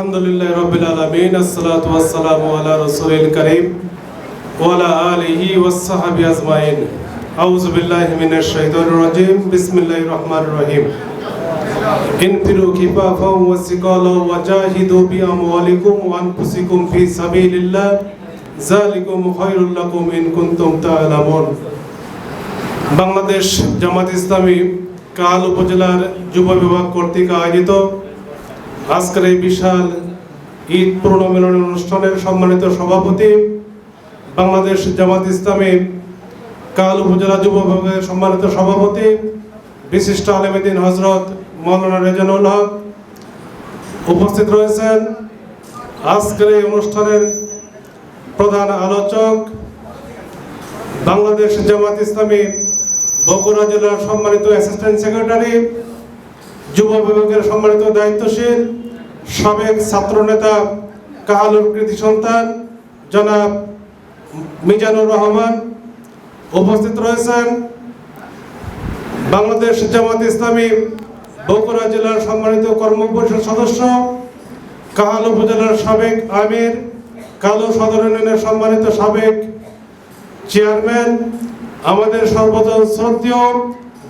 আলহামদুলিল্লাহ রবিল আলমিন, আসসালাতু ওয়াসসালামু আলা রসুলিল করিম আজমাইন। মিনাশ শাইতানির বিসমিল্লাহির রহিম। সাবিলিল্লাহ। যালিকুম খায়রুল লাকুম ইন কুনতুম তা'লামুন বাংলাদেশ জামাত ইসলামী কাল উপজেলার যুব বিভাগ কর্তৃক আয়োজিত আজকের এই বিশাল ঈদ পুনর্মিলন অনুষ্ঠানের সম্মানিত সভাপতি বাংলাদেশ জামাত ইসলামী কাল উপজেলা যুব বিভাগের সম্মানিত সভাপতি বিশিষ্ট আলমদিন হজরত মৌলানা রেজানুল হক উপস্থিত রয়েছেন। আজকের এই অনুষ্ঠানের প্রধান আলোচক বাংলাদেশ জামাত ইসলামী বগুড়া জেলার সম্মানিত অ্যাসিস্ট্যান্ট সেক্রেটারি, যুব বিভাগের সম্মানিত দায়িত্বশীল সাবেক ছাত্রনেতা কাহালুর কৃতি সন্তান, জনাব মিজানুর রহমান উপস্থিত রয়েছেন। বাংলাদেশ জামাত ইসলামী বগুড়া জেলার সম্মানিত কর্ম পরিষদ সদস্য, কাহাল উপজেলার সাবেক আমির, কালো সদর ইউনিয়নের সম্মানিত সাবেক চেয়ারম্যান, আমাদের সর্বজন শ্রদ্ধেয়,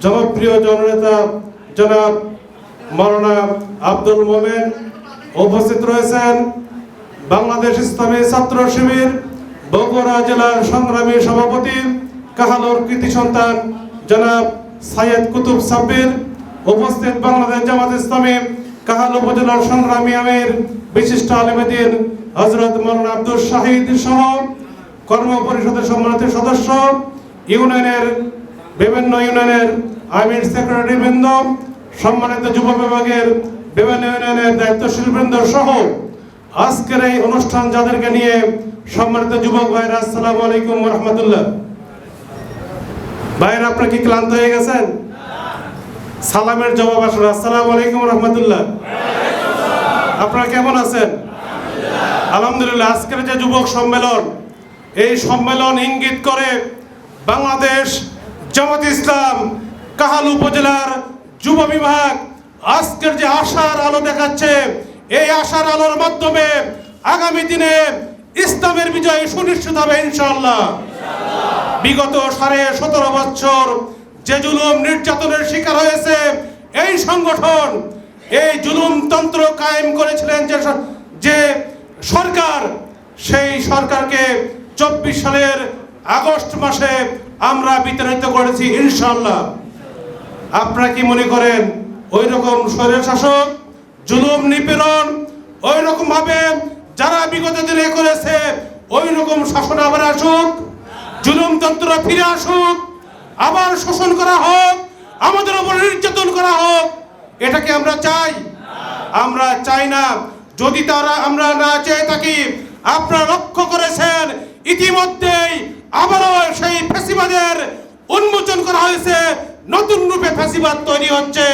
জনপ্রিয় জননেতা জনাব মৌলানা আব্দুল মোমেন উপস্থিত রয়েছেন বাংলাদেশ ইসলামী ছাত্র শিবির, বগুড়া জেলার সংগ্রামী সভাপতি, কাহালোর কৃতি সন্তান, জনাব সাইয়েদ কুতুব সাব্বির, উপস্থিত বাংলাদেশ জামাত ইসলামী, কাহাল উপজেলার সংগ্রামী আমির, বিশিষ্ট আলমেদিন হজরত মৌলানা আব্দুল শাহিদ সহ কর্ম পরিষদের সম্মানিত সদস্য, ইউনিয়নের বিভিন্ন ইউনিয়নের আমির সেক্রেটারি বৃন্দ সম্মানিত যুব বিভাগের বিভিন্ন ইউনিয়নের দায়িত্বশীল বৃন্দ সহ আজকের এই অনুষ্ঠান যাদেরকে নিয়ে সম্মানিত যুবক ভাইরা, আসসালামু আলাইকুম রহমতুল্লাহ। ভাইরা, আপনারা কি ক্লান্ত হয়ে গেছেন? সালামের জবাব আসলে, আসসালামু আলাইকুম রহমতুল্লাহ। আপনারা কেমন আছেন? আলহামদুলিল্লাহ, আজকের যে যুবক সম্মেলন, এই সম্মেলন ইঙ্গিত করে বাংলাদেশ জামাত ইসলাম কাহাল উপজেলার যুব বিভাগ আজকের যে আশার আলো দেখাচ্ছে, এই আশার আলোর মাধ্যমে আগামী দিনে ইসলামের বিজয় সুনিশ্চিত হবে ইনশাআল্লাহ। বিগত সাড়ে সতেরো বছর যে জুলুম নির্যাতনের শিকার হয়েছে, এই সংগঠন, এই জুলুমতন্ত্র কায়েম করেছিলেন যে যে সরকার, সেই সরকারকে চব্বিশ সালের আগস্ট মাসে আমরা বিতাড়িত করেছি ইনশাল্লাহ আপনারা কি মনে করেন ওই রকম স্বৈর শাসক, জুলুম, নিপীড়ন ওই রকম ভাবে যারা বিগত দিনে করেছে ওই রকম শাসন আবার আসুক জুলুমতন্ত্র ফিরে আসুক, আবার শোষণ করা হোক, আমাদের উপর নির্যাতন করা হোক, এটাকে আমরা চাই। আমরা চাই না, যদি তারা আমরা না চেয়ে থাকি, আপনারা লক্ষ্য করেছেন, ইতিমধ্যেই আবারও সেই ফেসিবাদের উন্মোচন করা হয়েছে, নতুন রূপে ফেসিবাদ তৈরি হচ্ছে।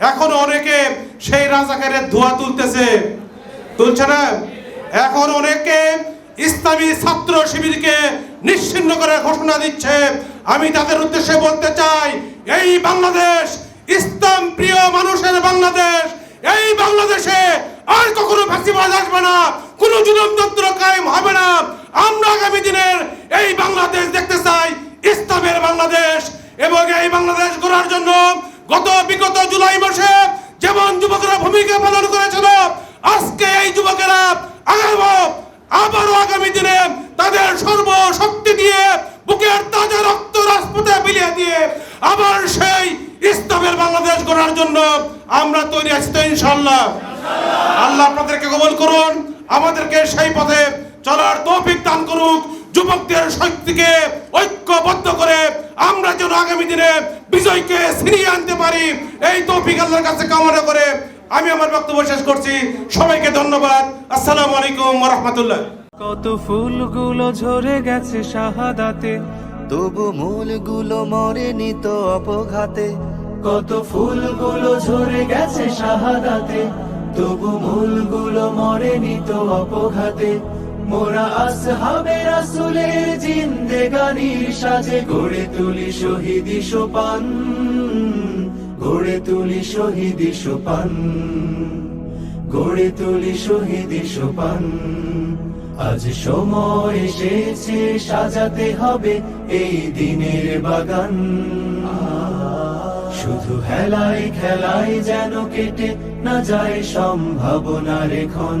এখন অনেকে সেই রাজাকারের ধোয়া তুলতেছে। তুলছে না? এখন অনেকে ইসলামী ছাত্র শিবিরকে নিশ্চিন্ন করে ঘোষণা দিচ্ছে। আমি তাদের উদ্দেশ্যে বলতে চাই, এই বাংলাদেশ, ইসলাম প্রিয় মানুষের বাংলাদেশ, এই বাংলাদেশে আর কখনো ফাঁসিবাদ আসবে না, কোনো জুলুমতন্ত্র কায়েম হবে না। আমরা আগামী দিনের এই বাংলাদেশ দেখতে চাই, ইসলামের বাংলাদেশ। এবং এই বাংলাদেশ গড়ার জন্য গত বিগত জুলাই মাসে যেমন যুবকরা ভূমিকা পালন করেছিল, আজকে এই যুবকেরা আগামী, আবারও আগামী দিনে তাদের সর্বশক্তি দিয়ে বুকের তাজা রক্ত রাজপথে বিলিয়ে দিয়ে আবার সেই ইসলামের বাংলাদেশ গড়ার জন্য আমরা তৈরি আছি তো ইনশাল্লাহ আল্লাহ আপনাদেরকে কবল করুন, আমাদেরকে সেই পথে চলার তৌফিক দান করুক। যুবকদের শক্তিকে ঐক্যবদ্ধ করে আমরা যেন আগামী দিনে বিজয়কে ছিনিয়ে আনতে পারি। এই তৌফিক আল্লাহর কাছে কামনা করে আমি আমার বক্তব্য শেষ করছি। সবাইকে ধন্যবাদ। আসসালামু আলাইকুম রহমতুল্লাহ। কত ফুলগুলো ঝরে গেছে শাহাদাতে, তবু মূলগুলো মরে নিত অপঘাতে। কত ফুলগুলো ঝরে গেছে শাহাদাতে, তবু মূলগুলো মরে নিত অপঘাতে। মোরা আসহাবে রাসুলের জিন্দেগানির সাজে, গড়ে তুলি শহীদি সোপান, গড়ে তুলি শহীদি সোপান, গড়ে তুলি শহীদি সোপান। আজ সময় এসেছে, সাজাতে হবে এই দিনের বাগান। শুধু হেলায় খেলায় যেন কেটে না যায় সম্ভাবনার এখন।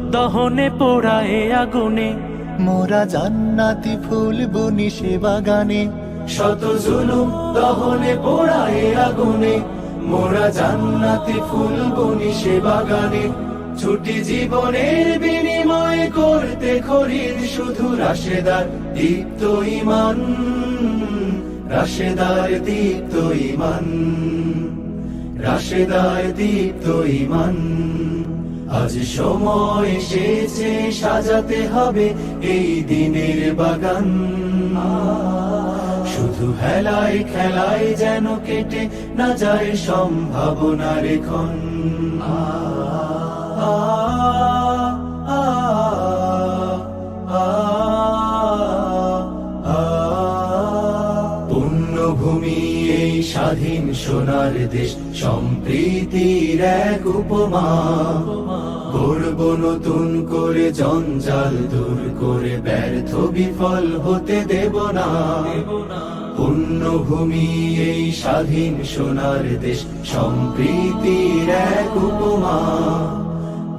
দহনে পোড়ায় আগুনে। মোরা জান্নাতি ফুল বনি সে বাগানে। শত জুলুম দহনে পোড়ায় আগুনে। মোরা জান্নাতে ফুল বনি সে বাগানে। ছুটি জীবনের বিনিময় করতে খরিদ শুধু রাশেদার দীপ্ত ইমান। রাশেদার দীপ্ত ইমান। রাশেদার দীপ্ত ইমান। আজ সময় এসেছে সাজাতে হবে এই দিনের বাগান। শুধু হেলায় খেলাই যেন কেটে না যায় সম্ভাবনার আ, আ, সোনার দেশ, সম্প্রীতির এক উপমা। করব নতুন করে জঞ্জাল দূর করে ব্যর্থ বিফল হতে দেব না। পুণ্যভূমি এই স্বাধীন সোনার দেশ, সম্প্রীতির এক উপমা।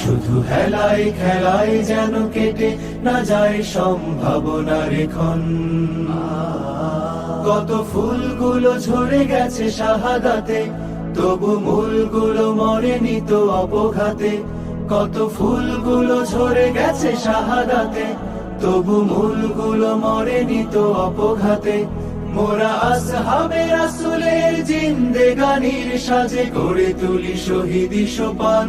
শুধু হেলায় খেলায় যেন কেটে না যায় সম্ভাবনার এখন। কত ফুলগুলো ঝরে গেছে শাহাদাতে, তবু মূলগুলো মরেনি তো অপঘাতে। কত ফুলগুলো ঝরে গেছে শাহাদাতে, তবু মূলগুলো মরেনি তো অপঘাতে। মোরা আসহাবে রাসুলের জিন্দেগানির সাজে গড়ে তুলি শহীদি সোপান।